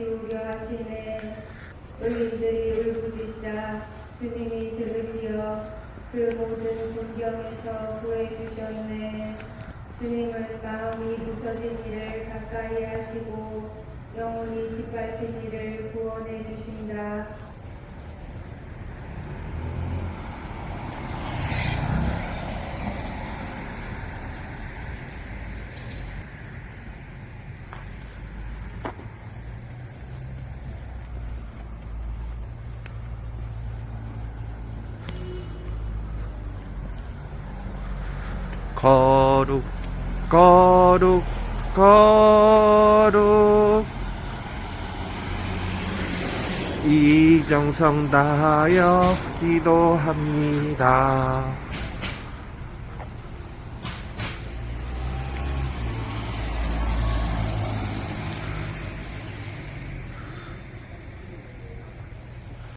지우려 하시네. 의인들이 울부짖자 주님이 들으시어 그 모든 군경에서 구해주셨네. 주님은 마음이 부서진 이를 가까이 하시고 영혼이 짓밟힌 이를 구원해 주신다 거룩 거룩 거룩 이정성 다하여 기도합니다.